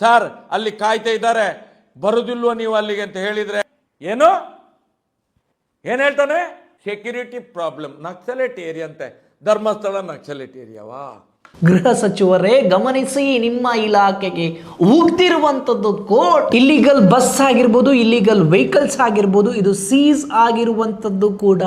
Sir, ಅಲ್ಲಿ ಕಾಯ್ತಾ ಇದ್ದಾರೆ. ಬರುದಿಲ್ವ ನೀವು ಅಲ್ಲಿಗೆ ಅಂತ ಹೇಳಿದ್ರೆ? ಏನು? ಏನು ಹೇಳ್ತಾನೆ? ಸೆಕ್ಯೂರಿಟಿ ಪ್ರಾಬ್ಲಮ್ ನಕ್ಸಲೇಟ್ ಏರಿಯಾ ಅಂತೆ. ಧರ್ಮಸ್ಥಳ ನಕ್ಸಲೇಟ್ ಏರಿಯಾವಾ? ಗೃಹ ಸಚಿವರೇ ಗಮನಿಸಿ ನಿಮ್ಮ ಇಲಾಖೆಗೆ ಹೋಗ್ತಿರುವಂತದ್ದು ಕೋರ್ಟ್ ಇಲ್ಲಿಗಲ್ ಬಸ್ ಆಗಿರ್ಬೋದು ಇಲ್ಲಿಗಲ್ ವೆಹಿಕಲ್ಸ್ ಆಗಿರ್ಬೋದು, ಇದು ಸೀಸ್ ಆಗಿರುವಂತದ್ದು ಕೂಡ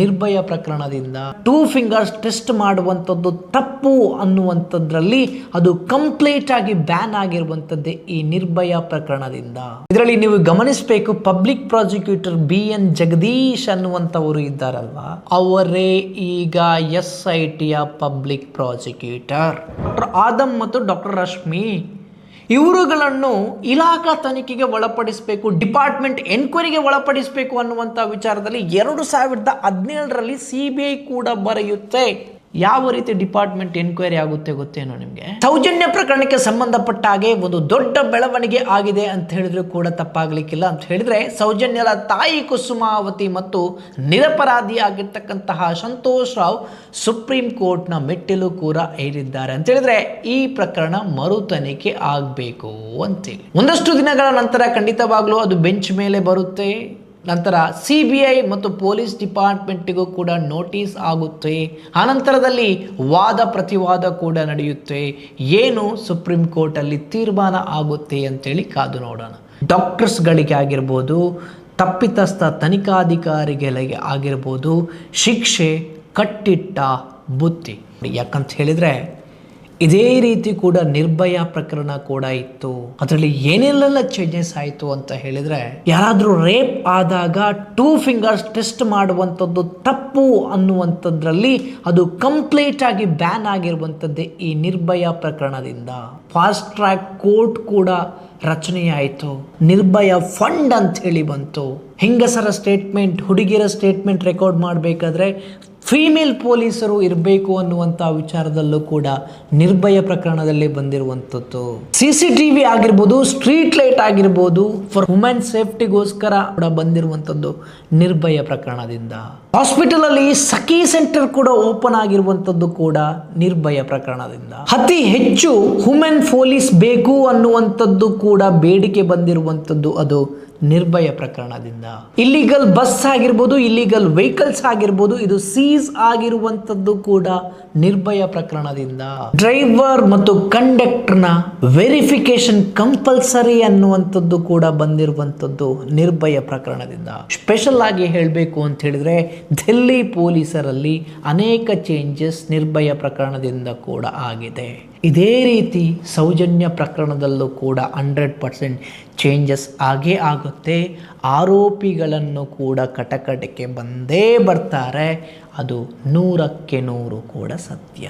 ನಿರ್ಭಯ ಪ್ರಕರಣದಿಂದ. ಟೂ ಫಿಂಗರ್ಸ್ ಟೆಸ್ಟ್ ಮಾಡುವಂಥದ್ದು ತಪ್ಪು ಅನ್ನುವಂಥದ್ರಲ್ಲಿ ಅದು ಕಂಪ್ಲೀಟ್ ಆಗಿ ಬ್ಯಾನ್ ಆಗಿರುವಂಥದ್ದೇ ಈ ನಿರ್ಭಯ ಪ್ರಕರಣದಿಂದ. ಇದರಲ್ಲಿ ನೀವು ಗಮನಿಸಬೇಕು public prosecutor B N Jagadish ಅನ್ನುವಂಥವರು ಇದ್ದಾರಲ್ವಾ? ಅವರೇ ಈಗ ಎಸ್ ಐ ಟಿಯ ಪಬ್ಲಿಕ್ ಪ್ರಾಸಿಕ್ಯೂಟರ್ ಡಾಕ್ಟರ್ ಆದಮ್ ಮತ್ತು ಡಾಕ್ಟರ್ ರಶ್ಮಿ ಇವರುಗಳನ್ನು ಇಲಾಖಾ ತನಿಖೆಗೆ ಒಳಪಡಿಸಬೇಕು, ಡಿಪಾರ್ಟ್ಮೆಂಟ್ ಎನ್ಕ್ವೈರಿಗೆ ಒಳಪಡಿಸಬೇಕು ಅನ್ನುವಂಥ ವಿಚಾರದಲ್ಲಿ ಎರಡು ಸಾವಿರದ ಹದಿನೇಳರಲ್ಲಿ ಸಿ ಬಿ ಐ ಕೂಡ ಬರೆಯುತ್ತೆ. ಯಾವ ರೀತಿ ಡಿಪಾರ್ಟ್ಮೆಂಟ್ ಎನ್ಕ್ವೈರಿ ಆಗುತ್ತೆ ಗೊತ್ತೇನೋ ನಿಮಗೆ? ಸೌಜನ್ಯ ಪ್ರಕರಣಕ್ಕೆ ಸಂಬಂಧಪಟ್ಟ ಹಾಗೆ ಒಂದು ದೊಡ್ಡ ಬೆಳವಣಿಗೆ ಆಗಿದೆ ಅಂತ ಹೇಳಿದ್ರು ಕೂಡ ತಪ್ಪಾಗಲಿಕ್ಕಿಲ್ಲ ಅಂತ ಹೇಳಿದ್ರೆ ಸೌಜನ್ಯರ ತಾಯಿ ಕುಸುಮಾವತಿ ಮತ್ತು ನಿರಪರಾಧಿ ಆಗಿರ್ತಕ್ಕಂತಹ ಸಂತೋಷ್ ರಾವ್ ಸುಪ್ರೀಂ ಕೋರ್ಟ್ನ ಮೆಟ್ಟಿಲು ಕೂಡ ಏರಿದ್ದಾರೆ ಅಂತ ಹೇಳಿದ್ರೆ ಈ ಪ್ರಕರಣ ಮರು ತನಿಖೆ ಆಗಬೇಕು ಅಂತೇಳಿ ಒಂದಷ್ಟು ದಿನಗಳ ನಂತರ ಖಂಡಿತವಾಗ್ಲೂ ಅದು ಬೆಂಚ್ ಮೇಲೆ ಬರುತ್ತೆ. ನಂತರ ಸಿ ಬಿ ಐ ಮತ್ತು ಪೊಲೀಸ್ ಡಿಪಾರ್ಟ್ಮೆಂಟಿಗೂ ಕೂಡ ನೋಟಿಸ್ ಆಗುತ್ತೆ. ಆನಂತರದಲ್ಲಿ ವಾದ ಪ್ರತಿವಾದ ಕೂಡ ನಡೆಯುತ್ತೆ. ಏನು ಸುಪ್ರೀಂ ಕೋರ್ಟಲ್ಲಿ ತೀರ್ಮಾನ ಆಗುತ್ತೆ ಅಂತೇಳಿ ಕಾದು ನೋಡೋಣ. ಡಾಕ್ಟರ್ಸ್ಗಳಿಗೆ ಆಗಿರ್ಬೋದು, ತಪ್ಪಿತಸ್ಥ ತನಿಖಾಧಿಕಾರಿಗಳಿಗೆ ಆಗಿರ್ಬೋದು, ಶಿಕ್ಷೆ ಕಟ್ಟಿಟ್ಟ ಬುತ್ತಿ. ಯಾಕಂತ ಹೇಳಿದರೆ ಇದೇ ರೀತಿ ಕೂಡ ನಿರ್ಭಯ ಪ್ರಕರಣ ಕೂಡ ಇತ್ತು. ಅದರಲ್ಲಿ ಏನೆಲ್ಲ ಚೇಂಜಸ್ ಆಯಿತು ಅಂತ ಹೇಳಿದ್ರೆ, ಯಾರಾದರೂ ರೇಪ್ ಆದಾಗ ಟೂ ಫಿಂಗರ್ಸ್ ಟೆಸ್ಟ್ ಮಾಡುವಂಥದ್ದು ತಪ್ಪು ಅನ್ನುವಂಥದ್ರಲ್ಲಿ ಅದು ಕಂಪ್ಲೀಟ್ ಆಗಿ ಬ್ಯಾನ್ ಆಗಿರುವಂಥದ್ದೇ ಈ ನಿರ್ಭಯ ಪ್ರಕರಣದಿಂದ. ಫಾಸ್ಟ್ ಟ್ರ್ಯಾಕ್ ಕೋರ್ಟ್ ಕೂಡ ರಚನೆಯಾಯಿತು. ನಿರ್ಭಯ ಫಂಡ್ ಅಂತ ಹೇಳಿ ಬಂತು. ಹೆಂಗಸರ ಸ್ಟೇಟ್ಮೆಂಟ್ ಹುಡುಗಿಯರ ಸ್ಟೇಟ್ಮೆಂಟ್ ರೆಕಾರ್ಡ್ ಮಾಡಬೇಕಾದ್ರೆ ಫೀಮೇಲ್ ಪೊಲೀಸರು ಇರಬೇಕು ಅನ್ನುವಂಥ ವಿಚಾರದಲ್ಲೂ ಕೂಡ ನಿರ್ಭಯ ಪ್ರಕರಣದಲ್ಲಿ ಬಂದಿರುವಂಥದ್ದು. ಸಿ ಸಿ ಟಿ ವಿ ಆಗಿರ್ಬೋದು ಸ್ಟ್ರೀಟ್ ಲೈಟ್ ಆಗಿರ್ಬೋದು ಫಾರ್ ವುಮೆನ್ ಸೇಫ್ಟಿಗೋಸ್ಕರ ಕೂಡ ಬಂದಿರುವಂಥದ್ದು ನಿರ್ಭಯ ಪ್ರಕರಣದಿಂದ. ಹಾಸ್ಪಿಟಲ್ ಅಲ್ಲಿ ಸಖಿ ಸೆಂಟರ್ ಕೂಡ ಓಪನ್ ಆಗಿರುವಂಥದ್ದು ಕೂಡ ನಿರ್ಭಯ ಪ್ರಕರಣದಿಂದ. ಅತಿ ಹೆಚ್ಚು ವುಮೆನ್ ಪೊಲೀಸ್ ಬೇಕು ಅನ್ನುವಂಥದ್ದು ಕೂಡ ಬೇಡಿಕೆ ಬಂದಿರುವಂಥದ್ದು ಅದು ನಿರ್ಭಯ ಪ್ರಕರಣದಿಂದ. ಇಲ್ಲಿಗಲ್ ಬಸ್ ಆಗಿರ್ಬೋದು ಇಲ್ಲಿಗಲ್ ವೆಹಿಕಲ್ಸ್ ಆಗಿರ್ಬೋದು, ಇದು ಸೀಸ್ ಆಗಿರುವಂತದ್ದು ಕೂಡ ನಿರ್ಭಯ ಪ್ರಕರಣದಿಂದ. ಡ್ರೈವರ್ ಮತ್ತು ಕಂಡಕ್ಟರ್ನ ವೆರಿಫಿಕೇಶನ್ ಕಂಪಲ್ಸರಿ ಅನ್ನುವಂಥದ್ದು ಕೂಡ ಬಂದಿರುವಂಥದ್ದು ನಿರ್ಭಯ ಪ್ರಕರಣದಿಂದ. ಸ್ಪೆಷಲ್ ಆಗಿ ಹೇಳಬೇಕು ಅಂತ ಹೇಳಿದ್ರೆ, ದಿಲ್ಲಿ ಪೊಲೀಸರಲ್ಲಿ ಅನೇಕ ಚೇಂಜಸ್ ನಿರ್ಭಯ ಪ್ರಕರಣದಿಂದ ಕೂಡ ಆಗಿದೆ. ಇದೇ ರೀತಿ ಸೌಜನ್ಯ ಪ್ರಕರಣದಲ್ಲೂ ಕೂಡ ಹಂಡ್ರೆಡ್ ಪರ್ಸೆಂಟ್ ಚೇಂಜಸ್ ಆಗೇ ಆಗುತ್ತೆ. ಆರೋಪಿಗಳನ್ನು ಕೂಡ ಕಟಕಟಕ್ಕೆ ಬಂದೇ ಬರ್ತಾರೆ. ಅದು ನೂರಕ್ಕೆ ನೂರು ಕೂಡ ಸತ್ಯ.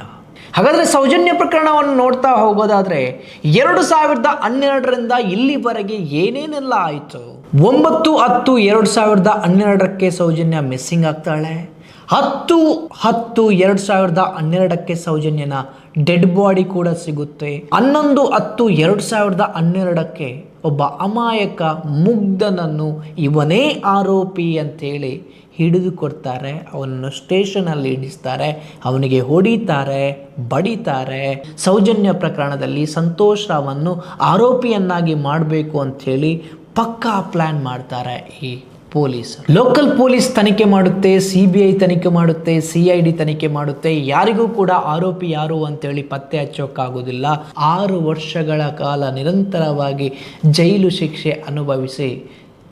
ಹಾಗಾದರೆ ಸೌಜನ್ಯ ಪ್ರಕರಣವನ್ನು ನೋಡ್ತಾ ಹೋಗೋದಾದರೆ ಎರಡು ಸಾವಿರದ ಹನ್ನೆರಡರಿಂದ ಇಲ್ಲಿವರೆಗೆ ಏನೇನೆಲ್ಲ ಆಯಿತು? ಒಂಬತ್ತು ಹತ್ತು ಎರಡು ಸಾವಿರದ ಹನ್ನೆರಡಕ್ಕೆ ಸೌಜನ್ಯ ಮಿಸ್ಸಿಂಗ್ ಆಗ್ತಾಳೆ. ಹತ್ತು ಹತ್ತು, ಎರಡು ಸಾವಿರದ ಹನ್ನೆರಡಕ್ಕೆ ಸೌಜನ್ಯನ ಡೆಡ್ ಬಾಡಿ ಕೂಡ ಸಿಗುತ್ತೆ. ಹನ್ನೊಂದು, ಹತ್ತು, ಎರಡು ಸಾವಿರದ ಹನ್ನೆರಡಕ್ಕೆ ಒಬ್ಬ ಅಮಾಯಕ ಮುಗ್ಧನನ್ನು ಇವನೇ ಆರೋಪಿ ಅಂತೇಳಿ ಹಿಡಿದುಕೊಡ್ತಾರೆ. ಅವನನ್ನು ಸ್ಟೇಷನಲ್ಲಿ ಇಡಿಸ್ತಾರೆ, ಅವನಿಗೆ ಹೊಡಿತಾರೆ, ಬಡಿತಾರೆ. ಸೌಜನ್ಯ ಪ್ರಕರಣದಲ್ಲಿ ಸಂತೋಷ್ ರಾವನ್ನು ಆರೋಪಿಯನ್ನಾಗಿ ಮಾಡಬೇಕು ಅಂಥೇಳಿ ಪಕ್ಕಾ ಪ್ಲ್ಯಾನ್ ಮಾಡ್ತಾರೆ ಈ ಪೊಲೀಸ್ ಲೋಕಲ್ ಪೊಲೀಸ್ ತನಿಖೆ ಮಾಡುತ್ತೆ ಸಿ ಬಿ ಐ ತನಿಖೆ ಮಾಡುತ್ತೆ ಸಿ ಐ ಡಿ ತನಿಖೆ ಮಾಡುತ್ತೆ. ಯಾರಿಗೂ ಕೂಡ ಆರೋಪಿ ಯಾರು ಅಂತೇಳಿ ಪತ್ತೆ ಹಚ್ಚೋಕ್ಕಾಗೋದಿಲ್ಲ. ಆರು ವರ್ಷಗಳ ಕಾಲ ನಿರಂತರವಾಗಿ ಜೈಲು ಶಿಕ್ಷೆ ಅನುಭವಿಸಿ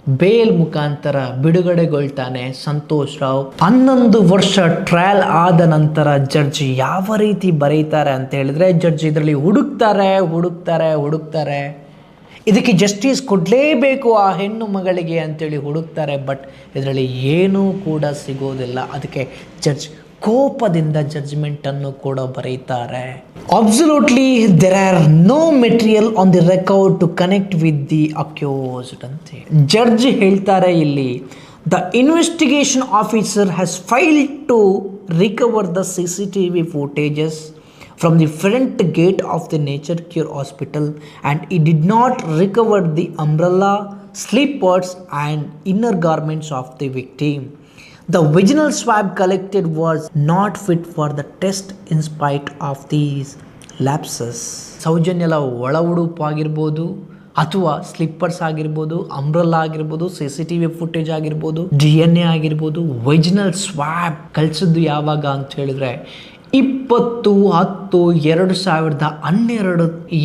ಬೇಲ್ ಮುಖಾಂತರ ಬಿಡುಗಡೆಗೊಳ್ತಾನೆ ಸಂತೋಷ್ ರಾವ್. ಹನ್ನೊಂದು ವರ್ಷ ಟ್ರಯಲ್ ಆದ ನಂತರ ಜಡ್ಜ್ ಯಾವ ರೀತಿ ಬರೀತಾರೆ ಅಂತ ಹೇಳಿದ್ರೆ, ಜಡ್ಜ್ ಇದರಲ್ಲಿ ಹುಡುಕ್ತಾರೆ ಹುಡುಕ್ತಾರೆ ಹುಡುಕ್ತಾರೆ. ಇದಕ್ಕೆ ಜಸ್ಟಿಸ್ ಕೊಡಲೇಬೇಕು ಆ ಹೆಣ್ಣು ಮಗಳಿಗೆ ಅಂತೇಳಿ ಹುಡುಕ್ತಾರೆ ಬಟ್ ಇದರಲ್ಲಿ ಏನೂ ಕೂಡ ಸಿಗೋದಿಲ್ಲ. ಅದಕ್ಕೆ ಜಡ್ಜ್ ಕೋಪದಿಂದ ಜಡ್ಜ್ಮೆಂಟನ್ನು ಕೂಡ ಬರೀತಾರೆ. Absolutely there are no material on the record to connect with the accused ಅಂತ. ಜಡ್ಜ್ ಹೇಳ್ತಾರೆ ಇಲ್ಲಿ the investigation officer has fail to recover the C C T V footages from the front gate of the Nature Cure Hospital and he did not recover the umbrella, slippers, and inner garments of the victim. The vaginal swab collected was not fit for the test in spite of these lapses ಸೌಜನ್ಯಲ ಒಳ ಉಡುಪು ಆಗಿರ್ಬೋದು ಅಥವಾ slippers ಆಗಿರ್ಬೋದು umbrella ಆಗಿರ್ಬೋದು C C T V footage ಆಗಿರ್ಬೋದು D N A ಆಗಿರ್ಬೋದು original swab ಕಳಿಸಿದ್ದು ಯಾವಾಗ ಅಂತ ಹೇಳಿದ್ರೆ ಇಪ್ಪತ್ತು, ಹತ್ತು, ಎರಡು ಸಾವಿರದ ಹನ್ನೆರಡು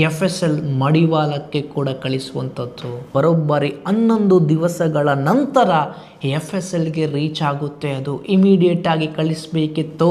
ಎಫ್ ಎಸ್ ಎಲ್ ಮಡಿವಾಳಕ್ಕೆ ಕೂಡ ಕಳಿಸುವಂಥದ್ದು. ಬರೋಬ್ಬರಿ ಹನ್ನೊಂದು ದಿವಸಗಳ ನಂತರ ಎಫ್ ಎಸ್ ಎಲ್ಗೆ ರೀಚ್ ಆಗುತ್ತೆ. ಅದು ಇಮಿಡಿಯೇಟ್ ಆಗಿ ಕಳಿಸಬೇಕಿತ್ತು.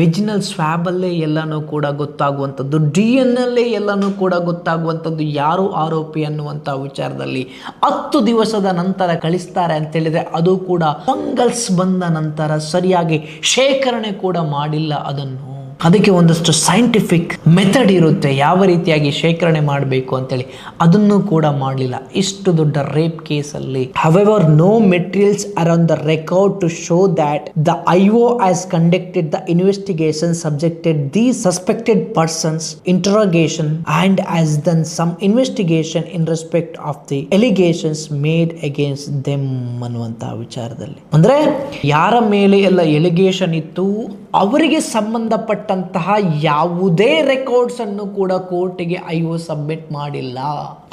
ವೆಜಿನಲ್ ಸ್ವ್ಯಾಬಲ್ಲೇ ಎಲ್ಲನೂ ಕೂಡ ಗೊತ್ತಾಗುವಂಥದ್ದು. ಡಿ ಎನ್ ಅಲ್ಲೇ ಎಲ್ಲನೂ ಕೂಡ ಗೊತ್ತಾಗುವಂಥದ್ದು. ಯಾರು ಆರೋಪಿ ಅನ್ನುವಂಥ ವಿಚಾರದಲ್ಲಿ ಹತ್ತು ದಿವಸದ ನಂತರ ಕಳಿಸ್ತಾರೆ ಅಂತ ಹೇಳಿದ್ರೆ ಅದು ಕೂಡ ಫಂಗಲ್ಸ್ ಬಂದ ನಂತರ ಸರಿಯಾಗಿ ಶೇಖರಣೆ ಕೂಡ ಮಾಡಿಲ್ಲ ಅದನ್ನು. ಅದಕ್ಕೆ ಒಂದಷ್ಟು ಸೈಂಟಿಫಿಕ್ ಮೆಥಡ್ ಇರುತ್ತೆ. ಯಾವ ರೀತಿಯಾಗಿ ಶೇಖರಣೆ ಮಾಡಬೇಕು ಅಂತೇಳಿ. ಅದನ್ನು ಕೂಡ ಮಾಡಲಿಲ್ಲ. ಇಷ್ಟು ದೊಡ್ಡ ರೇಪ್ ಕೇಸಲ್ಲಿ however no materials around the record to show that the I O has conducted the investigation subjected the suspected persons interrogation and has done some investigation in respect of the allegations made against them ಅನ್ನುವಂತಹ ವಿಚಾರದಲ್ಲಿ. ಅಂದ್ರೆ, ಯಾರ ಮೇಲೆ ಎಲ್ಲ allegation ಇತ್ತು? ಅವರಿಗೆ ಸಂಬಂಧಪಟ್ಟಂತಹ ಯಾವುದೇ ರೆಕಾರ್ಡ್ಸ್ ಅನ್ನು ಕೂಡ ಕೋರ್ಟಿಗೆ ಐ ಸಬ್ಮಿಟ್ ಮಾಡಿಲ್ಲ.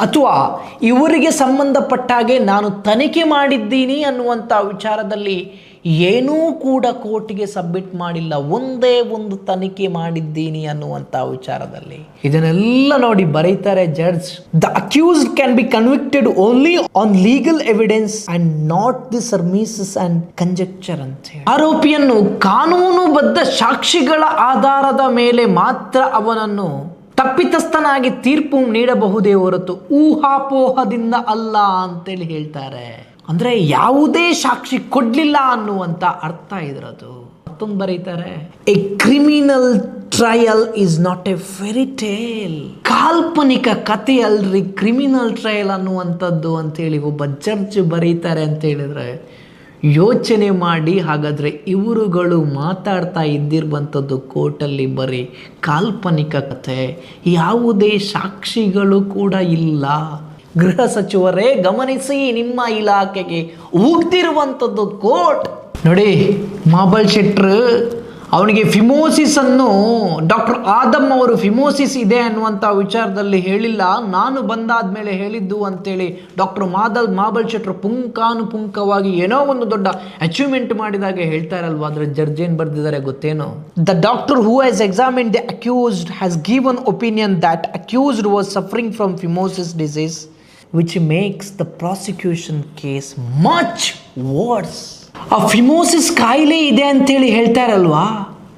ಅಥವಾ ಇವರಿಗೆ ಸಂಬಂಧಪಟ್ಟ ಹಾಗೆ ನಾನು ತನಿಖೆ ಮಾಡಿದ್ದೀನಿ ಅನ್ನುವಂಥ ವಿಚಾರದಲ್ಲಿ ಏನೂ ಕೂಡ ಕೋರ್ಟಿಗೆ ಸಬ್ಮಿಟ್ ಮಾಡಿಲ್ಲ, ಒಂದೇ ಒಂದು ತನಿಖೆ ಮಾಡಿದ್ದೀನಿ ಅನ್ನುವಂಥ ವಿಚಾರದಲ್ಲಿ. ಇದನ್ನೆಲ್ಲ ನೋಡಿ ಬರೀತಾರೆ judge the accused can be convicted only on legal evidence and not the surmises and conjecture ಅಂತ ಆರೋಪಿಯನ್ನು ಕಾನೂನುಬದ್ಧ ಸಾಕ್ಷಿಗಳ ಆಧಾರದ ಮೇಲೆ ಮಾತ್ರ ಅವನನ್ನು ತಪ್ಪಿತಸ್ಥನಾಗಿ ತೀರ್ಪು ನೀಡಬಹುದೇ ಹೊರತು ಊಹಾಪೋಹದಿಂದ ಅಲ್ಲ ಅಂತೇಳಿ ಹೇಳ್ತಾರೆ. ಅಂದ್ರೆ ಯಾವುದೇ ಸಾಕ್ಷಿ ಕೊಡಲಿಲ್ಲ ಅನ್ನುವಂಥ ಅರ್ಥ ಇದರದು. ಮತ್ತೊಂದು ಬರೀತಾರೆ a criminal trial is not a fairy tale ಕಾಲ್ಪನಿಕ ಕಥೆ ಅಲ್ರಿ ಕ್ರಿಮಿನಲ್ ಟ್ರಯಲ್ ಅನ್ನುವಂಥದ್ದು ಅಂತೇಳಿ ಒಬ್ಬ ಜಡ್ಜ್ ಬರೀತಾರೆ ಅಂತ ಹೇಳಿದ್ರೆ ಯೋಚನೆ ಮಾಡಿ ಹಾಗಾದರೆ ಇವರುಗಳು ಮಾತಾಡ್ತಾ ಇದ್ದಿರುವಂಥದ್ದು ಕೋರ್ಟಲ್ಲಿ ಬರೀ ಕಾಲ್ಪನಿಕ ಕಥೆ. ಯಾವುದೇ ಸಾಕ್ಷಿಗಳು ಕೂಡ ಇಲ್ಲ. ಗೃಹ ಸಚಿವರೇ ಗಮನಿಸಿ ನಿಮ್ಮ ಇಲಾಖೆಗೆ ಹೋಗ್ತಿರುವಂಥದ್ದು ಕೋರ್ಟ್. ನೋಡಿ, ಮಾಬಲ್ ಶೆಟ್ರ್ ಅವನಿಗೆ ಫಿಮೋಸಿಸ್ ಅನ್ನು ಡಾಕ್ಟರ್ ಆದಮ್ ಅವರು ಫಿಮೋಸಿಸ್ ಇದೆ ಅನ್ನುವಂಥ ವಿಚಾರದಲ್ಲಿ ಹೇಳಿಲ್ಲ. ನಾನು ಬಂದಾದ ಮೇಲೆ ಹೇಳಿದ್ದು ಅಂತೇಳಿ ಡಾಕ್ಟರ್ ಮಾದಲ್, ಮಾಬಲ್ ಶೆಟ್ರು ಪುಂಕಾನುಪುಂಕವಾಗಿ ಏನೋ ಒಂದು ದೊಡ್ಡ ಅಚೀವ್ಮೆಂಟ್ ಮಾಡಿದಾಗ ಹೇಳ್ತಾ ಇರಲ್ವಾ? ಅದರ ಜಡ್ಜ್ ಏನು ಬರೆದಿದ್ದಾರೆ ಗೊತ್ತೇನು? The doctor who has examine the accused has given opinion that accused was suffering from phimosis disease which makes the prosecution case much worse. ಆ ಫಿಮೋಸಿಸ್ ಕಾಯಿಲೆ ಇದೆ ಅಂತೇಳಿ ಹೇಳ್ತಾ ಇರಲ್ವಾ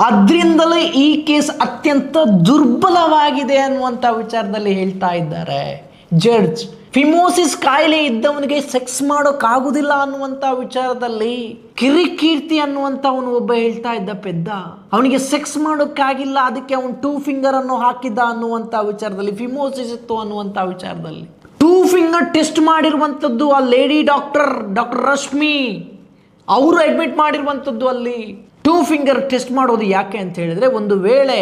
ಅದರಿಂದಲೇ ಈ ಕೇಸ್ ಅತ್ಯಂತ ದುರ್ಬಲವಾಗಿದೆ ಅನ್ನುವಂಥ ವಿಚಾರದಲ್ಲಿ ಹೇಳ್ತಾ ಇದ್ದಾರೆ. ಜಡ್ಜ್ ಫಿಮೋಸಿಸ್ ಕಾಯಿಲೆ ಇದ್ದವನಿಗೆ ಸೆಕ್ಸ್ ಮಾಡೋಕ್ಕಾಗುದಿಲ್ಲ ಅನ್ನುವಂಥ ವಿಚಾರದಲ್ಲಿ ಕಿರಿಕೀರ್ತಿ ಅನ್ನುವಂಥವನು ಒಬ್ಬ ಹೇಳ್ತಾ ಇದ್ದ ಪೆದ್ದ. ಅವನಿಗೆ ಸೆಕ್ಸ್ ಮಾಡೋಕ್ಕಾಗಿಲ್ಲ, ಅದಕ್ಕೆ ಅವನು ಟೂ ಫಿಂಗರ್ ಅನ್ನು ಹಾಕಿದ್ದ ಅನ್ನುವಂಥ ವಿಚಾರದಲ್ಲಿ ಫಿಮೋಸಿಸ್ ಇತ್ತು ಅನ್ನುವಂಥ ವಿಚಾರದಲ್ಲಿ. ಟೂ ಫಿಂಗರ್ ಟೆಸ್ಟ್ ಮಾಡಿರುವಂಥದ್ದು ಆ ಲೇಡಿ ಡಾಕ್ಟರ್ ಡಾಕ್ಟರ್ ರಶ್ಮಿ. ಅವರು ಅಡ್ಮಿಟ್ ಮಾಡಿರುವಂಥದ್ದು ಅಲ್ಲಿ. ಟೂ ಫಿಂಗರ್ ಟೆಸ್ಟ್ ಮಾಡೋದು ಯಾಕೆ ಅಂತ ಹೇಳಿದ್ರೆ, ಒಂದು ವೇಳೆ